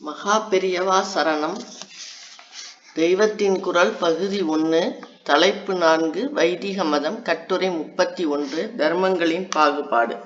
மகா பெரியவா சரணம். தெய்வத்தின் குரல் பகுதி ஒன்று தலைப்பு நான்கு வைதிக மதம் கட்டுரை முப்பத்தி ஒன்று தர்மங்களின் பாகுபாடு.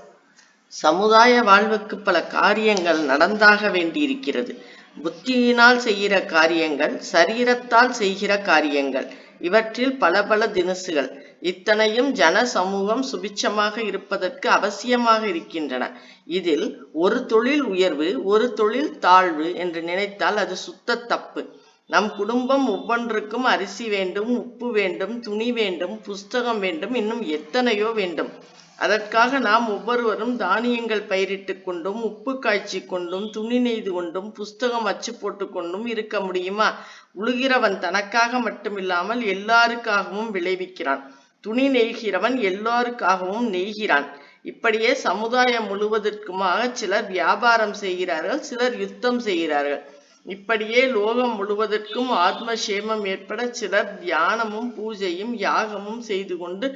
சமுதாய வாழ்வுக்கு பல காரியங்கள் நடந்தாக வேண்டியிருக்கிறது. புத்தியினால் செய்கிற காரியங்கள் சரீரத்தால் செய்கிற காரியங்கள் இவற்றில் பல பல தினசுகள். இத்தனையும் ஜன சமூகம் சுபிட்சமாக இருப்பதற்கு அவசியமாக இருக்கின்றன. இதில் ஒரு தொழில் உயர்வு ஒரு தொழில் தாழ்வு என்று நினைத்தால் அது சுத்த தப்பு. நம் குடும்பம் ஒவ்வொன்றுக்கும் அரிசி வேண்டும் உப்பு வேண்டும் துணி வேண்டும் புஸ்தகம் வேண்டும் இன்னும் எத்தனையோ வேண்டும். அதற்காக நாம் ஒவ்வொருவரும் தானியங்கள் பயிரிட்டு கொண்டும் உப்பு காய்ச்சி கொண்டும் துணி நெய்து கொண்டும் புஸ்தகம் அச்சு போட்டு கொண்டும் இருக்க முடியுமா? உழுகிறவன் தனக்காக மட்டுமில்லாமல் எல்லாருக்காகவும் விளைவிக்கிறான். துணி நெய்கிறவன் எல்லோருக்காகவும் நெய்கிறான். இப்படியே சமுதாயம் முழுவதற்குமாக சிலர் வியாபாரம் செய்கிறார்கள் சிலர் யுத்தம் செய்கிறார்கள். இப்படியே லோகம் முழுவதற்கும் ஆத்ம சேமம் ஏற்பட சிலர் தியானமும் பூஜையும் யாகமும் செய்து கொண்டு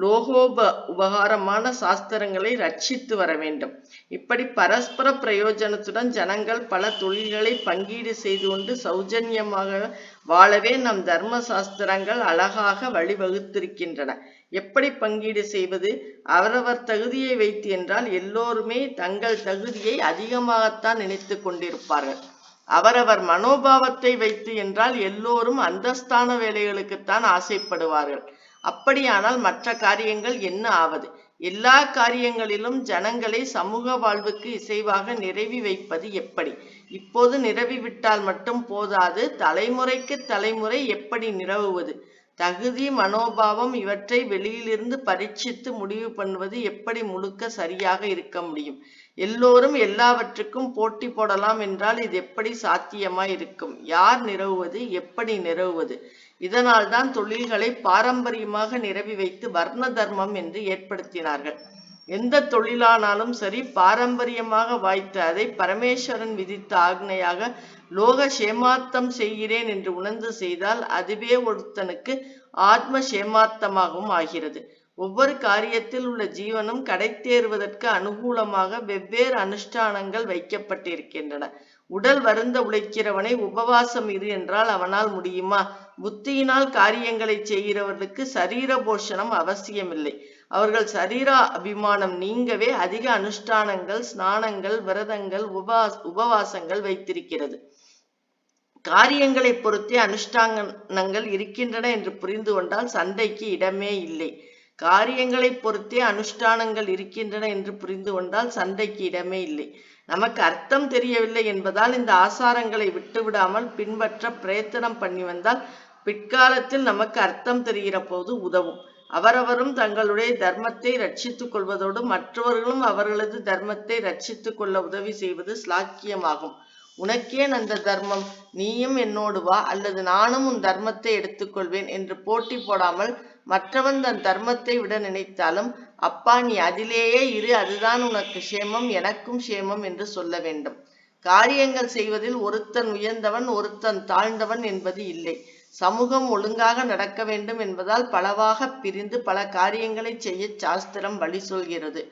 லோகோப உபகாரமான சாஸ்திரங்களை ரட்சித்து வர வேண்டும். இப்படி பரஸ்பர பிரயோஜனத்துடன் ஜனங்கள் பல தொழில்களை பங்கீடு செய்து கொண்டு சௌஜன்யமாக வாழவே நம் தர்ம சாஸ்திரங்கள் அழகாக வழிவகுத்திருக்கின்றன. எப்படி பங்கீடு செய்வது? அவரவர் தகுதியை வைத்து என்றால் எல்லோருமே தங்கள் தகுதியை அதிகமாகத்தான் நினைத்து கொண்டிருப்பார்கள். அவரவர் மனோபாவத்தை வைத்து என்றால் எல்லோரும் அந்தஸ்தான வேலைகளுக்குத்தான் ஆசைப்படுவார்கள். அப்படியானால் மற்ற காரியங்கள் என்ன ஆவது? எல்லா காரியங்களிலும் ஜனங்களை சமூக வாழ்வுக்கு இசைவாக நிறைவி வைப்பது எப்படி? இப்போது நிரவி விட்டால் மட்டும் போதாது தலைமுறைக்கு தலைமுறை எப்படி நிரவுவது? தகுதி மனோபாவம் இவற்றை வெளியிலிருந்து பரீட்சித்து முடிவு பண்ணுவது எப்படி முழுக்க சரியாக இருக்க முடியும்? எல்லோரும் எல்லாவற்றுக்கும் போட்டி போடலாம் என்றால் இது எப்படி சாத்தியமாய் இருக்கும்? யார் நிறவுவது எப்படி நிறவுவது இதனால் தான் தொழில்களை பாரம்பரியமாக நிரவி வைத்து வர்ண தர்மம் என்று ஏற்படுத்தினார்கள். எந்த தொழிலானாலும் சரி பாரம்பரியமாக வாய்த்து அதை பரமேஸ்வரன் விதித்த ஆக்னையாக லோக சேமாத்தம் செய்கிறேன் என்று உணர்ந்து செய்தால் அதுவே ஒருத்தனுக்கு ஆத்ம சேமாத்தமாகவும் ஆகிறது. ஒவ்வொரு காரியத்தில் உள்ள ஜீவனும் கடை தேர்வதற்கு அனுகூலமாக வெவ்வேறு அனுஷ்டானங்கள் வைக்கப்பட்டிருக்கின்றன. உடல் வருந்த உழைக்கிறவனை உபவாசம் இரு என்றால் அவனால் முடியுமா? புத்தியினால் காரியங்களை செய்கிறவர்களுக்கு சரீர போஷணம் அவசியமில்லை. அவர்கள் சரீரா அபிமானம் நீங்கவே அதிக அனுஷ்டானங்கள் ஸ்நானங்கள் விரதங்கள் உபவாஸ் உபவாசங்கள் வைத்திருக்கிறது. காரியங்களை பொறுத்தே அனுஷ்டானங்கள் இருக்கின்றன என்று புரிந்து கொண்டால் சண்டைக்கு இடமே இல்லை. காரியங்களை பொறுத்தே அனுஷ்டானங்கள் இருக்கின்றன என்று புரிந்து கொண்டால் சண்டைக்கு இடமே இல்லை. நமக்கு அர்த்தம் தெரியவில்லை என்பதால் இந்த ஆசாரங்களை விட்டுவிடாமல் பின்பற்ற பிரயத்தனம் பண்ணி வந்தால் பிற்காலத்தில் நமக்கு அர்த்தம் தெரிகிற போது உதவும். அவரவரும் தங்களுடைய தர்மத்தை ரட்சித்துக் கொள்வதோடு மற்றவர்களும் அவர்களது தர்மத்தை ரட்சித்துக் கொள்ள உதவி செய்வது ஸ்லாக்கியமாகும் உனக்கேன் அந்த தர்மம். நீயும் என்னோடு வா. அல்லது நானும் உன் தர்மத்தை எடுத்துக்கொள்வேன் என்று போட்டி போடாமல் மற்றவன் தன் தர்மத்தை விட நினைத்தாலும் அப்பா நீ அதிலேயே இரு. அதுதான் உனக்கு சேமம் எனக்கும் சேமம் என்று சொல்ல வேண்டும். காரியங்கள் செய்வதில் ஒருத்தன் உயர்ந்தவன் ஒருத்தன் தாழ்ந்தவன் என்பது இல்லை. சமூகம் ஒழுங்காக நடக்க வேண்டும் என்பதால் பலவாக பிரிந்து பல காரியங்களை செய்ய சாஸ்திரம் வழி சொல்கிறது.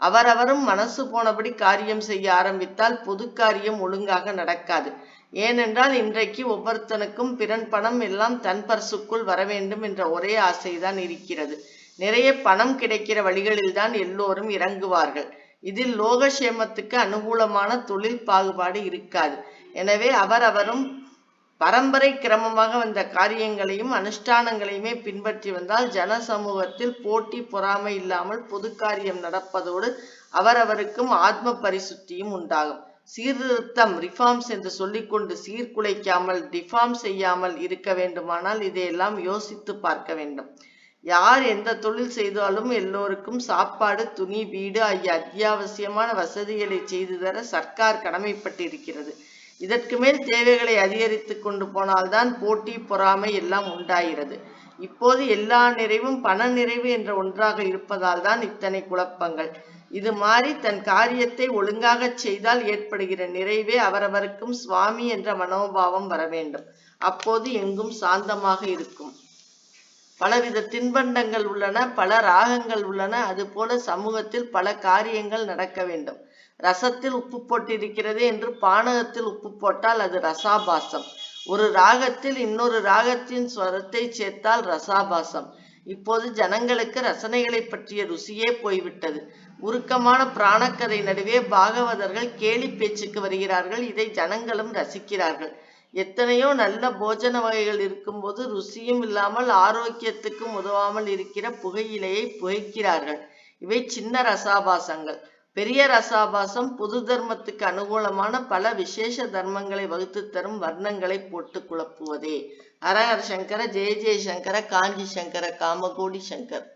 அவரவரும் மனசு போனபடி காரியம் செய்ய ஆரம்பித்தால் பொது காரியம் ஒழுங்காக நடக்காது. ஏனென்றால் இன்றைக்கு ஒவ்வொருத்தனுக்கும் பிறன் பணம் எல்லாம் தன் பர்சுக்குள் வர வேண்டும் என்ற ஒரே ஆசைதான் இருக்கிறது. நிறைய பணம் கிடைக்கிற வழிகளில்தான் எல்லோரும் இறங்குவார்கள். இதில் லோகசேமத்துக்கு அனுகூலமான தொழில் பாகுபாடு இருக்காது. எனவே அவரவரும் பரம்பரை கிரமமாக வந்த காரியங்களையும் அனுஷ்டானங்களையுமே பின்பற்றி வந்தால் ஜன சமூகத்தில் போட்டி பொறாமை இல்லாமல் பொது காரியம் நடப்பதோடு அவரவருக்கும் ஆத்ம பரிசுத்தியும் உண்டாகும். சீர்திருத்தம் ரிஃபார்ம்ஸ் என்று சொல்லிக்கொண்டு சீர்குலைக்காமல் டிஃபார்ம் செய்யாமல் இருக்க வேண்டுமானால் இதையெல்லாம் யோசித்து பார்க்க வேண்டும். யார் எந்த தொழில் செய்தாலும் எல்லோருக்கும் சாப்பாடு துணி வீடு ஆகிய அத்தியாவசியமான வசதிகளை செய்து தர சர்க்கார் கடமைப்பட்டிருக்கிறது. இதற்கு மேல் தேவைகளை அதிகரித்து கொண்டு போனால்தான் போட்டி பொறாமை எல்லாம் உண்டாகிறது. இப்போது எல்லா நிறைவும் பண நிறைவு என்ற ஒன்றாக இருப்பதால் தான் இத்தனை குழப்பங்கள். இது மாறி தன் காரியத்தை ஒழுங்காக செய்தால் ஏற்படுகிற நிறைவே அவரவருக்கும் சுவாமி என்ற மனோபாவம் வர வேண்டும் அப்போது எங்கும் சாந்தமாக இருக்கும். பலவித தின்பண்டங்கள் உள்ளன பல ராகங்கள் உள்ளன. அதுபோல சமூகத்தில் பல காரியங்கள் நடக்க வேண்டும். ரசத்தில் உப்பு போட்டிருக்கிறது என்று பானகத்தில் உப்பு போட்டால் அது ரசாபாசம். ஒரு ராகத்தில் இன்னொரு ராகத்தின் ஸ்வரத்தை சேர்த்தால் ரசாபாசம். இப்போது ஜனங்களுக்கு ரசனைகளை பற்றிய ருசியே போய்விட்டது. உருக்கமான பிராணக்கதை நடுவே பாகவதர்கள் கேலி பேச்சுக்கு வருகிறார்கள். இதை ஜனங்களும் ரசிக்கிறார்கள். எத்தனையோ நல்ல போஜன வகைகள் இருக்கும்போது ருசியும் இல்லாமல் ஆரோக்கியத்துக்கும் உதவாமல் இருக்கிற புகையிலையை புகைக்கிறார்கள். இவை சின்ன ரசாபாசங்கள். பெரிய ரசாபாசம் புது தர்மத்துக்கு அனுகூலமான பல விசேஷ தர்மங்களை வகுத்து தரும் வர்ணங்களை போட்டு குழப்புவதே. ஹரஹர் சங்கர ஜெய ஜெய சங்கர காஞ்சி சங்கர காமகோடி சங்கர்.